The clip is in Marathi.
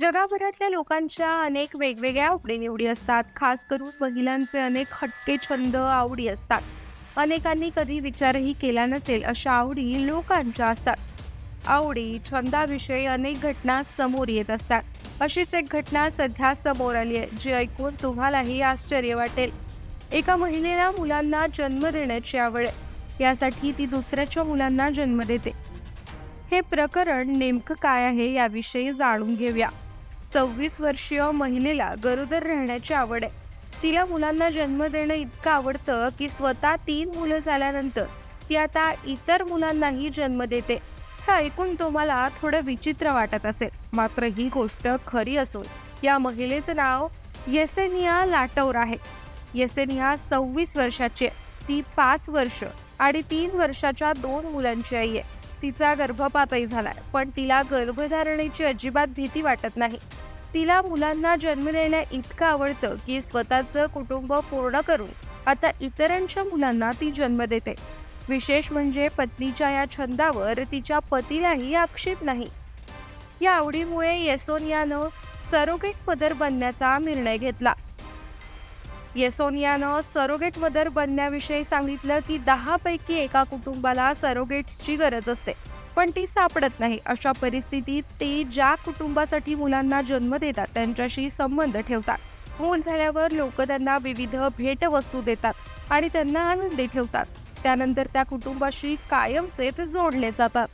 जगाभरातल्या लोकांच्या अनेक वेगवेगळ्या आवडीनिवडी असतात. खास करून महिलांचे अनेक हटके छंद आवडी असतात. अनेकांनी कधी विचारही केला नसेल अशा आवडी लोकांच्या असतात. आवडी छंदाविषयी अनेक घटना समोर येत असतात. अशीच एक घटना सध्या समोर आली आहे जी ऐकून तुम्हालाही आश्चर्य वाटेल. एका महिलेला मुलांना जन्म देण्याची आवड आहे. यासाठी ती दुसऱ्याच्या मुलांना जन्म देते. हे प्रकरण नेमकं काय आहे याविषयी जाणून घेऊया. सव्वीस वर्षीय महिलेला गरोदर राहण्याची आवड आहे. तिला मुलांना जन्म देणं इतकं आवडतं की स्वतः तीन मुलं झाल्यानंतर ती आता इतर मुलांनाही जन्म देते. हे ऐकून तुम्हाला थोडं विचित्र वाटत असेल. मात्र ही गोष्ट खरी असून या महिलेचं नाव येसेनिया लाटौर आहे. येसेनिया सव्वीस वर्षाची आहे. ती पाच वर्ष आणि तीन वर्षाच्या दोन मुलांची आई आहे. तिचा गर्भपातही झालाय. पण तिला गर्भधारणेची अजिबात भीती वाटत नाही. तिला मुलांना जन्म द्यायला इतकं आवडतं की स्वतःचं कुटुंब पूर्ण करून आता इतरांच्या मुलांना ती जन्म देते. विशेष म्हणजे पत्नीच्या या छंदावर तिच्या पतीलाही आक्षेप नाही. या आवडीमुळे येसोनियानं सरोगेट मदर बनण्याचा निर्णय घेतला. येसोनियानं सरोगेट मदर बनण्याविषयी सांगितलं की दहापैकी एका कुटुंबाला सरोगेट्सची गरज असते पण ती सापडत नाही. अशा परिस्थितीत ते ज्या कुटुंबासाठी मुलांना जन्म देतात त्यांच्याशी संबंध ठेवतात. मूल झाल्यावर लोक त्यांना विविध भेटवस्तू देतात आणि त्यांना आनंदी ठेवतात. त्यानंतर त्या कुटुंबाशी कायमचे ते जोडले जातात.